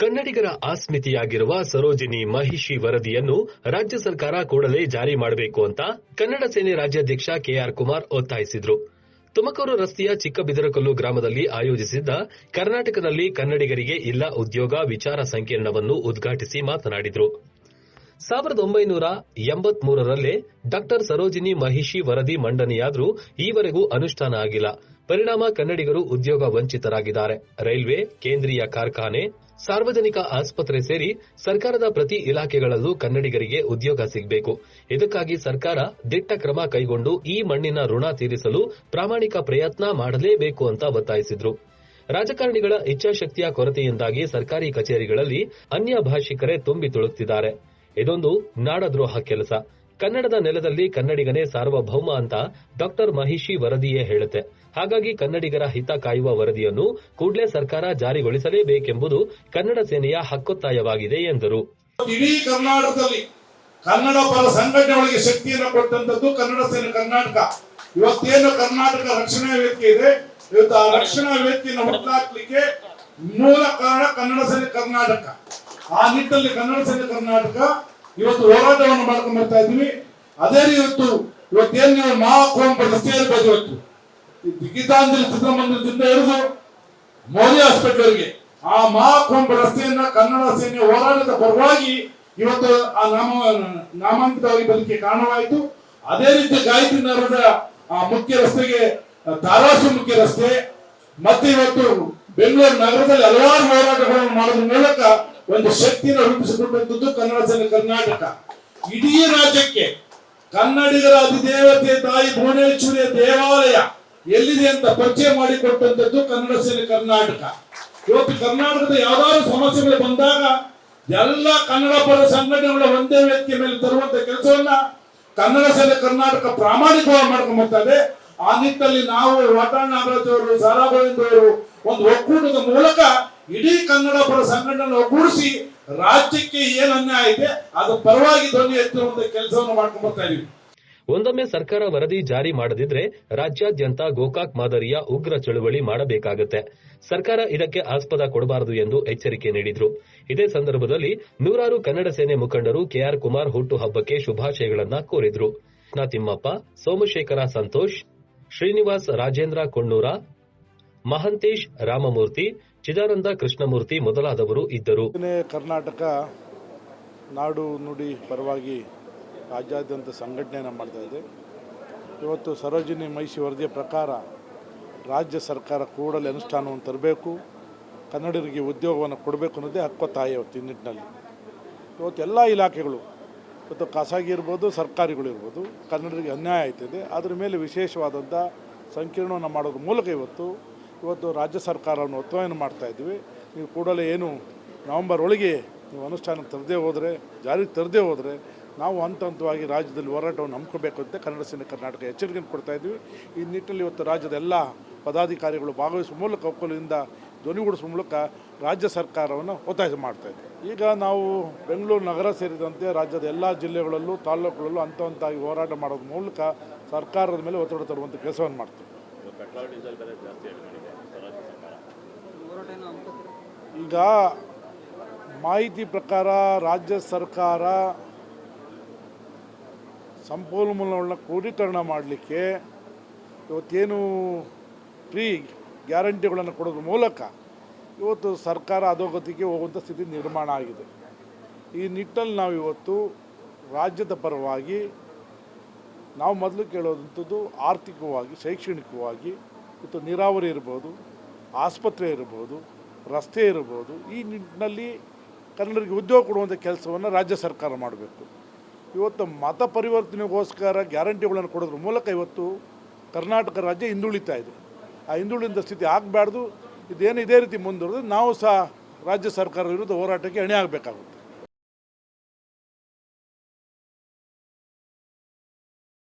ಕನ್ನಡಿಗರ ಆಸ್ಮಿತಿಯಾಗಿರುವ ಸರೋಜಿನಿ ಮಹಿಷಿ ವರದಿಯನ್ನು ರಾಜ್ಯ ಸರ್ಕಾರ ಕೂಡಲೇ ಜಾರಿ ಮಾಡಬೇಕು ಅಂತ ಕನ್ನಡ ಸೇನೆ ರಾಜ್ಯಾಧ್ಯಕ್ಷ ಕೆಆರ್ ಕುಮಾರ್ ಒತ್ತಾಯಿಸಿದ್ರು. ತುಮಕೂರು ರಸ್ತೆಯ ಚಿಕ್ಕಬಿದರಕಲ್ಲು ಗ್ರಾಮದಲ್ಲಿ ಆಯೋಜಿಸಿದ್ದ ಕರ್ನಾಟಕದಲ್ಲಿ ಕನ್ನಡಿಗರಿಗೆ ಇಲ್ಲ ಉದ್ಯೋಗ ವಿಚಾರ ಸಂಕಿರಣವನ್ನು ಉದ್ಘಾಟಿಸಿ ಮಾತನಾಡಿದರು. ಸಾವಿರದ ಒಂಬೈನೂರ ಎಂಬತ್ಮೂರರಲ್ಲೇ ಡಾಕ್ಟರ್ ಸರೋಜಿನಿ ಮಹಿಷಿ ವರದಿ ಮಂಡನೆಯಾದರೂ ಈವರೆಗೂ ಅನುಷ್ಠಾನ ಆಗಿಲ್ಲ. ಪರಿಣಾಮ ಕನ್ನಡಿಗರು ಉದ್ಯೋಗ ವಂಚಿತರಾಗಿದ್ದಾರೆ. ರೈಲ್ವೆ, ಕೇಂದ್ರೀಯ ಕಾರ್ಖಾನೆ ಸಾರ್ವಜನಿಕ ಆಸ್ಪತ್ರೆ ಸೇರಿ ಸರ್ಕಾರದ ಪ್ರತಿ ಇಲಾಖೆಗಳಲ್ಲೂ ಕನ್ನಡಿಗರಿಗೆ ಉದ್ಯೋಗ ಸಿಗಬೇಕು. ಇದಕ್ಕಾಗಿ ಸರ್ಕಾರ ದಿಟ್ಟ ಕ್ರಮ ಕೈಗೊಂಡು ಈ ಮಣ್ಣಿನ ಋಣ ತೀರಿಸಲು ಪ್ರಾಮಾಣಿಕ ಪ್ರಯತ್ನ ಮಾಡಲೇಬೇಕು ಅಂತ ಒತ್ತಾಯಿಸಿದ್ರು. ರಾಜಕಾರಣಿಗಳ ಇಚ್ಛಾಶಕ್ತಿಯ ಕೊರತೆಯಿಂದಾಗಿ ಸರ್ಕಾರಿ ಕಚೇರಿಗಳಲ್ಲಿ ಅನ್ಯ ಭಾಷಿಕರೇ ತುಂಬಿ ತುಳುಕ್ತಿದ್ದಾರೆ. ಇದೊಂದು ನಾಡದ್ರೋಹ ಕೆಲಸ. ಕನ್ನಡದ ನೆಲದಲ್ಲಿ ಕನ್ನಡಿಗನೇ ಸಾರ್ವಭೌಮ ಅಂತ ಡಾಕ್ಟರ್ ಮಹಿಷಿ ವರದಿಯೇ ಹೇಳುತ್ತೆ. ಹಾಗಾಗಿ ಕನ್ನಡಿಗರ ಹಿತ ಕಾಯುವ ವರದಿಯನ್ನು ಕೂಡಲೇ ಸರ್ಕಾರ ಜಾರಿಗೊಳಿಸಲೇಬೇಕೆಂಬುದು ಕನ್ನಡ ಸೇನೆಯ ಹಕ್ಕೊತ್ತಾಯವಾಗಿದೆ ಎಂದರು. ಇಡೀ ಕರ್ನಾಟಕದಲ್ಲಿ ಕನ್ನಡ ಪರ ಸಂಘಟನೆಗಳಿಗೆ ಶಕ್ತಿಯನ್ನು ಕೊಟ್ಟಂತದ್ದು ಕನ್ನಡ ಸೇನೆ ಕರ್ನಾಟಕ. ಇವತ್ತೇನು ಕರ್ನಾಟಕ ರಕ್ಷಣಾ ವೇದಿಕೆ ಇದೆ, ಇವತ್ತು ಆ ರಕ್ಷಣಾ ವೇದಿಕೆಯನ್ನು ಹುಟ್ಟಾಕ್ಲಿಕ್ಕೆ ಮೂಲ ಕಾರಣ ಕನ್ನಡ ಸೇನೆ ಕರ್ನಾಟಕ. ಆ ನಿಟ್ಟಲ್ಲಿ ಕನ್ನಡ ಸೇನೆ ಕರ್ನಾಟಕ ಇವತ್ತು ಹೋರಾಟವನ್ನು ಮಾಡ್ಕೊಂಡು ಬರ್ತಾ ಇದ್ದೀವಿ. ಅದೇ ಇವತ್ತು ಇವತ್ತೇನು ನೀವು ಮಹಾಕುಂಭ ರಸ್ತೆ ಇರ್ಬೋದು ಇವತ್ತು. ಈ ಗೀತಾಂಜಲಿ ಚಿತ್ರಮಂದಿರದಿಂದ ಹಿಡಿದು ಮೋದಿ ಆಸ್ಪತ್ರೆಗೆ ಆ ಮಹಾಕುಂಭ ರಸ್ತೆಯನ್ನ ಕನ್ನಡ ಸೇನೆ ಹೋರಾಟದ ಪರವಾಗಿ ಇವತ್ತು ಆ ನಾಮ, ನಾಮಾಂಕಿತವಾಗಿ ಬದುಕಿ ಕಾರಣವಾಯಿತು. ಅದೇ ರೀತಿ ಗಾಯತ್ರಿ ನಗರದ ಆ ಮುಖ್ಯ ರಸ್ತೆಗೆ, ಧಾರಾಸು ಮುಖ್ಯ ರಸ್ತೆ, ಮತ್ತೆ ಇವತ್ತು ಬೆಂಗಳೂರು ನಗರದಲ್ಲಿ ಹಲವಾರು ಹೋರಾಟಗಳನ್ನು ಮಾಡೋದ್ರ ಮೂಲಕ ಒಂದು ಶಕ್ತಿಯನ್ನು ರೂಪಿಸಿಕೊಂಡಂಥದ್ದು ಕನ್ನಡ ಕರ್ನಾಟಕ. ಇಡೀ ರಾಜ್ಯಕ್ಕೆ ಕನ್ನಡಿಗರ ಅಧಿದೇವತೆ ತಾಯಿ ಭುವನೇಶ್ವರಿಯ ದೇವಾಲಯ ಎಲ್ಲಿದೆ ಅಂತ ಪರಿಚಯ ಮಾಡಿಕೊಟ್ಟಂತದ್ದು ಕನ್ನಡ ಸೇನೆ ಕರ್ನಾಟಕ. ಇವತ್ತು ಕರ್ನಾಟಕದ ಯಾವ್ದಾದ್ರು ಸಮಸ್ಯೆಗಳು ಬಂದಾಗ ಎಲ್ಲ ಕನ್ನಡ ಪರ ಸಂಘಟನೆಗಳ ಒಂದೇ ವ್ಯಕ್ತಿಯ ಮೇಲೆ ತರುವಂತ ಕೆಲಸವನ್ನ ಕನ್ನಡ ಸೇನೆ ಕರ್ನಾಟಕ ಪ್ರಾಮಾಣಿಕವಾಗಿ ಮಾಡ್ಕೊಂಡ್ ಬರ್ತಾ ಆ ನಿಟ್ಟಿನಲ್ಲಿ ನಾವು ವಾಟಾಣ್ಣ ನಾಗರಾಜ್ ಅವರು, ಸಾರಾ ಗೋವಿಂದ್ ಅವರು ಒಂದು ಒಕ್ಕೂಟದ ಮೂಲಕ ಇಡೀ ಕನ್ನಡ ಪರ ಸಂಘಟನೆ ಒಗ್ಗೂಡಿಸಿ ರಾಜ್ಯಕ್ಕೆ ಏನ್ ಅನ್ಯಾಯ ಇದೆ, ಅದು ಪರವಾಗಿ ಧ್ವನಿ ಎತ್ತುವಂತ ಕೆಲಸವನ್ನು ಮಾಡ್ಕೊಂಡು ಬರ್ತಾ ಇದೀವಿ. ಒಂದೊಮ್ಮೆ ಸರ್ಕಾರ ವರದಿ ಜಾರಿ ಮಾಡದಿದ್ರೆ ರಾಜ್ಯಾದ್ಯಂತ ಗೋಕಾಕ್ ಮಾದರಿಯ ಉಗ್ರ ಚಳುವಳಿ ಮಾಡಬೇಕಾಗುತ್ತೆ. ಸರ್ಕಾರ ಇದಕ್ಕೆ ಆಸ್ಪದ ಕೊಡಬಾರದು ಎಂದು ಎಚ್ಚರಿಕೆ ನೀಡಿದ್ರು. ಇದೇ ಸಂದರ್ಭದಲ್ಲಿ ನೂರಾರು ಕನ್ನಡ ಸೇನೆ ಮುಖಂಡರು ಕೆಆರ್ ಕುಮಾರ್ ಹುಟ್ಟುಹಬ್ಬಕ್ಕೆ ಶುಭಾಶಯಗಳನ್ನ ಕೋರಿದ್ರು. ತಿಮ್ಮಪ್ಪ ಸೋಮಶೇಖರ ಸಂತೋಷ್, ಶ್ರೀನಿವಾಸ್ ರಾಜೇಂದ್ರ ಕೊಣ್ಣೂರ ಮಹಂತೇಶ್, ರಾಮಮೂರ್ತಿ, ಚಿದಾನಂದ ಕೃಷ್ಣಮೂರ್ತಿ ಮೊದಲಾದವರು ಇದ್ದರು. ಕರ್ನಾಟಕ ನಾಡು ನುಡಿ ಪರವಾಗಿ ರಾಜ್ಯಾದ್ಯಂತ ಸಂಘಟನೆಯನ್ನು ಮಾಡ್ತಾ ಇದೆ. ಇವತ್ತು ಸರೋಜಿನಿ ಮಹಿಷಿ ವರದಿಯ ಪ್ರಕಾರ ರಾಜ್ಯ ಸರ್ಕಾರ ಕೂಡಲೇ ಅನುಷ್ಠಾನವನ್ನು ತರಬೇಕು, ಕನ್ನಡಿಗರಿಗೆ ಉದ್ಯೋಗವನ್ನು ಕೊಡಬೇಕು ಅನ್ನೋದೇ ಹಕ್ಕೊತ್ತಾಯ ಇವತ್ತು ಈ ನಿಟ್ಟಿನಲ್ಲಿ. ಇವತ್ತು ಎಲ್ಲ ಇಲಾಖೆಗಳು, ಇವತ್ತು ಖಾಸಗಿ ಇರ್ಬೋದು, ಸರ್ಕಾರಿಗಳು ಇರ್ಬೋದು, ಕನ್ನಡಿಗರಿಗೆ ಅನ್ಯಾಯ ಆಯ್ತಿದೆ ಅದರ ಮೇಲೆ ವಿಶೇಷವಾದಂಥ ಸಂಕೀರ್ಣವನ್ನು ಮಾಡೋದ್ರ ಮೂಲಕ ಇವತ್ತು ಇವತ್ತು ರಾಜ್ಯ ಸರ್ಕಾರವನ್ನು ಒತ್ತಾಯನ ಮಾಡ್ತಾ ಇದ್ವಿ ನೀವು ಕೂಡಲೇ ಏನು ನವೆಂಬರ್ ಒಳಗೆ ನೀವು ಅನುಷ್ಠಾನ ತರದೇ ಹೋದರೆ ಜಾರಿಗೆ ತರದೇ ಹೋದರೆ ನಾವು ಹಂತ ಹಂತವಾಗಿ ರಾಜ್ಯದಲ್ಲಿ ಹೋರಾಟವನ್ನು ನಂಬ್ಕೋಬೇಕು ಅಂತ ಕನ್ನಡ ಸೇನೆ ಕರ್ನಾಟಕ ಎಚ್ಚರಿಕೆಯನ್ನು ಕೊಡ್ತಾ ಇದ್ವಿ ಈ ನಿಟ್ಟಿನಲ್ಲಿ ಇವತ್ತು ರಾಜ್ಯದ ಎಲ್ಲ ಪದಾಧಿಕಾರಿಗಳು ಭಾಗವಹಿಸುವ ಮೂಲಕ ಒಕ್ಕಲಿಂದ ಧ್ವನಿಗೂಡಿಸುವ ಮೂಲಕ ರಾಜ್ಯ ಸರ್ಕಾರವನ್ನು ಒತ್ತಾಯ ಇದ್ದೀವಿ. ಈಗ ನಾವು ಬೆಂಗಳೂರು ನಗರ ಸೇರಿದಂತೆ ರಾಜ್ಯದ ಎಲ್ಲ ಜಿಲ್ಲೆಗಳಲ್ಲೂ, ತಾಲೂಕುಗಳಲ್ಲೂ ಹಂತ ಹಂತವಾಗಿ ಹೋರಾಟ ಮಾಡೋದ್ರ ಮೂಲಕ ಸರ್ಕಾರದ ಮೇಲೆ ಒತ್ತಡ ತರುವಂಥ ಕೆಲಸವನ್ನು ಮಾಡ್ತೀವಿ. ಈಗ ಮಾಹಿತಿ ಪ್ರಕಾರ ರಾಜ್ಯ ಸರ್ಕಾರ ಸಂಪನ್ಮೂಲಗಳನ್ನ ಕ್ರೋಢೀಕರಣ ಮಾಡಲಿಕ್ಕೆ ಇವತ್ತೇನು ಫ್ರೀ ಗ್ಯಾರಂಟಿಗಳನ್ನು ಕೊಡೋದ್ರ ಮೂಲಕ ಇವತ್ತು ಸರ್ಕಾರ ಅಧೋಗತಿಗೆ ಹೋಗುವಂಥ ಸ್ಥಿತಿ ನಿರ್ಮಾಣ ಆಗಿದೆ. ಈ ನಿಟ್ಟಲ್ಲಿ ನಾವು ಇವತ್ತು ರಾಜ್ಯದ ಪರವಾಗಿ ನಾವು ಮೊದಲು ಕೇಳೋದಂಥದ್ದು ಆರ್ಥಿಕವಾಗಿ, ಶೈಕ್ಷಣಿಕವಾಗಿ ಇವತ್ತು ನೀರಾವರಿ ಇರ್ಬೋದು ಆಸ್ಪತ್ರೆ ಇರ್ಬೋದು, ರಸ್ತೆ ಇರ್ಬೋದು, ಈ ನಿಟ್ಟಿನಲ್ಲಿ ಕನ್ನಡರಿಗೆ ಉದ್ಯೋಗ ಕೊಡುವಂಥ ಕೆಲಸವನ್ನು ರಾಜ್ಯ ಸರ್ಕಾರ ಮಾಡಬೇಕು. ಇವತ್ತು ಮತ ಪರಿವರ್ತನೆಗೋಸ್ಕರ ಗ್ಯಾರಂಟಿಗಳನ್ನು ಕೊಡೋದ್ರ ಮೂಲಕ ಇವತ್ತು ಕರ್ನಾಟಕ ರಾಜ್ಯ ಹಿಂದುಳಿತಾ ಇದೆ. ಆ ಹಿಂದುಳಿದ ಸ್ಥಿತಿ ಆಗಬಾರ್ದು, ಇದೇನು ಇದೇ ರೀತಿ ಮುಂದುವರೆದು ನಾವು ಸಹ ರಾಜ್ಯ ಸರ್ಕಾರದ ವಿರುದ್ಧ ಹೋರಾಟಕ್ಕೆ ಎಣೆ ಆಗಬೇಕಾಗುತ್ತೆ